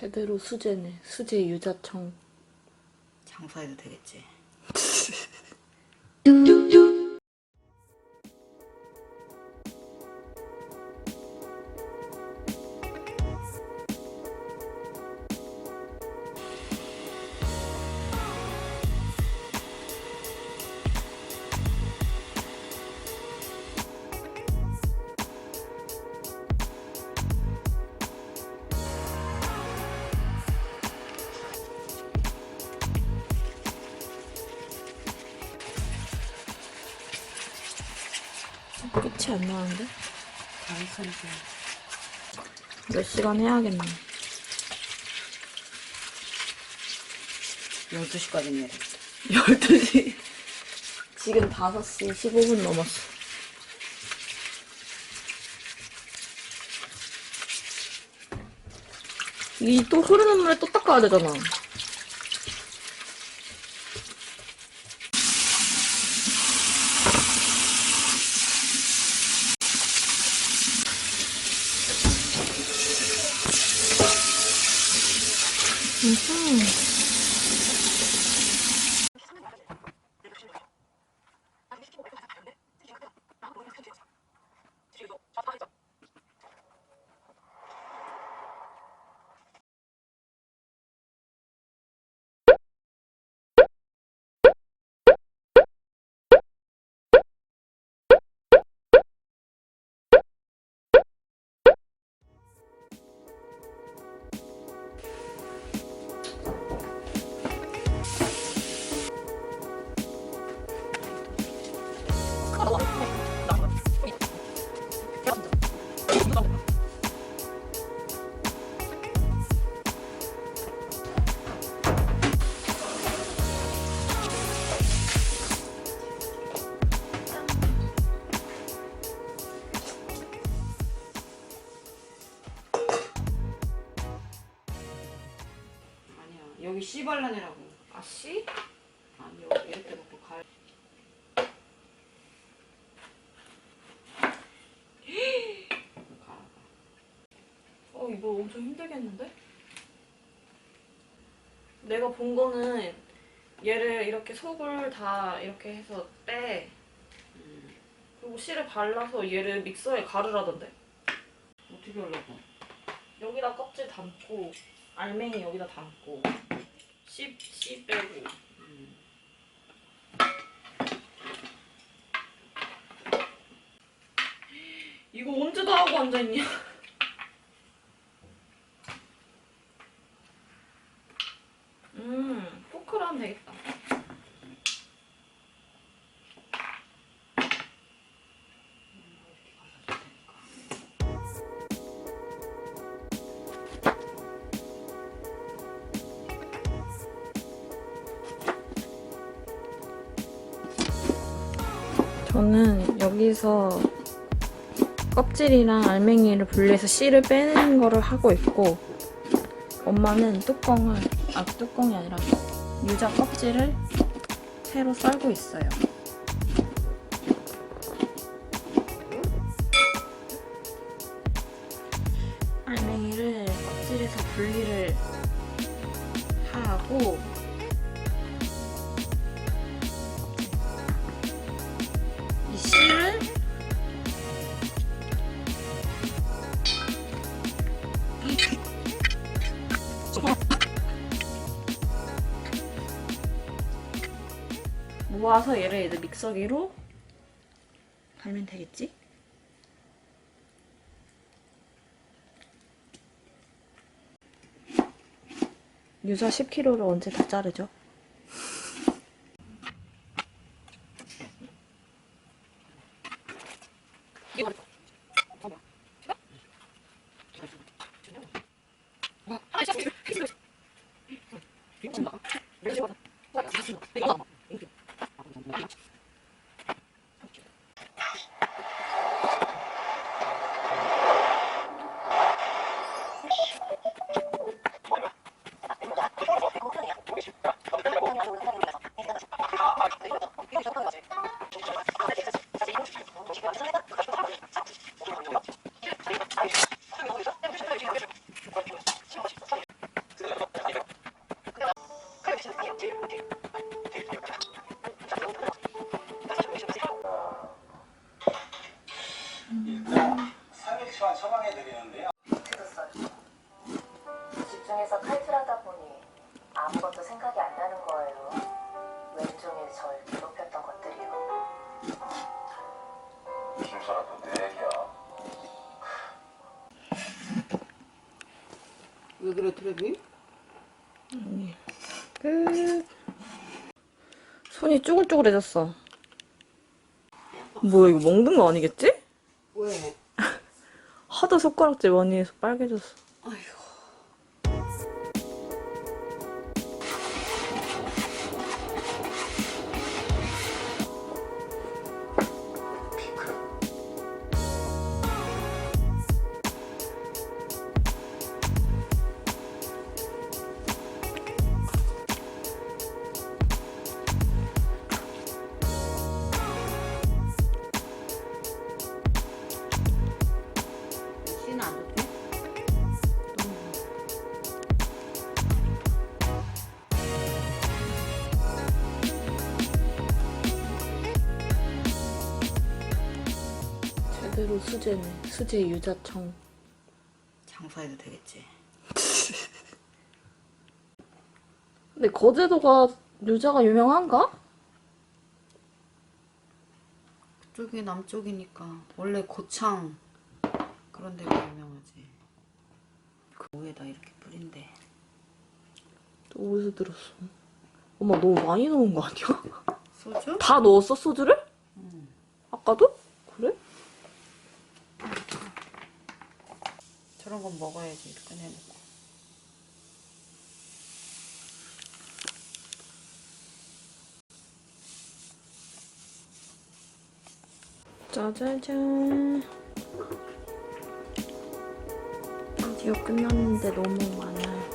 제대로 수제네. 수제 유자청. 장사해도 되겠지. 끝이 안 나는데? 장사해서 몇 시간 해야겠네. 12시까지 내려. 12시. 지금 5시 15분 넘었어. 이 또 흐르는 물에 또 닦아야 되잖아. 음 여기 씨발란이라고. 아, 씨? 아니, 여기 이렇게 놓고 갈. 갈아봐. 어, 이거 엄청 힘들겠는데? 내가 본 거는 얘를 이렇게 속을 다 이렇게 해서 빼. 그리고 실을 발라서 얘를 믹서에 가르라던데. 어떻게 하려고? 여기다 껍질 담고, 알맹이 여기다 담고, 씨, 씨 빼고. 이거 언제 다 하고 앉아있냐? 저는 여기서 껍질이랑 알맹이를 분리해서 씨를 빼는 거를 하고 있고 엄마는 뚜껑을 아 뚜껑이 아니라 유자 껍질을 새로 썰고 있어요. 알맹이를 껍질에서 분리를 하고 모아서 얘를 이제 믹서기로 갈면 되겠지? 유자 10kg를 언제 다 자르죠? 집중해서 칼질하다 보니 아무것도 생각이 안 나는 거예요. 왼종일 절 괴롭혔던 것들이요. 김선아 너내 얘기야. 왜 그래 트레비? 아니 손이 쭈글쭈글해졌어. 뭐야 이거 먹는 거 아니겠지? 왜? 하도 손가락질 많이 해서 빨개졌어. 제대로 수제네. 수제 유자청. 장사해도 되겠지. 근데 거제도가 유자가 유명한가? 그쪽이 남쪽이니까 원래 고창 그런 데가 유명하지. 그 위에다 이렇게 뿌린대. 또 어디서 들었어? 엄마 너무 많이 넣은 거 아니야? 소주? 다 넣었어 소주를? 응. 아까도? 그래? 저런 건 먹어야지 꺼내놓고. 짜자잔. 드디어 끝났는데 너무 많아요.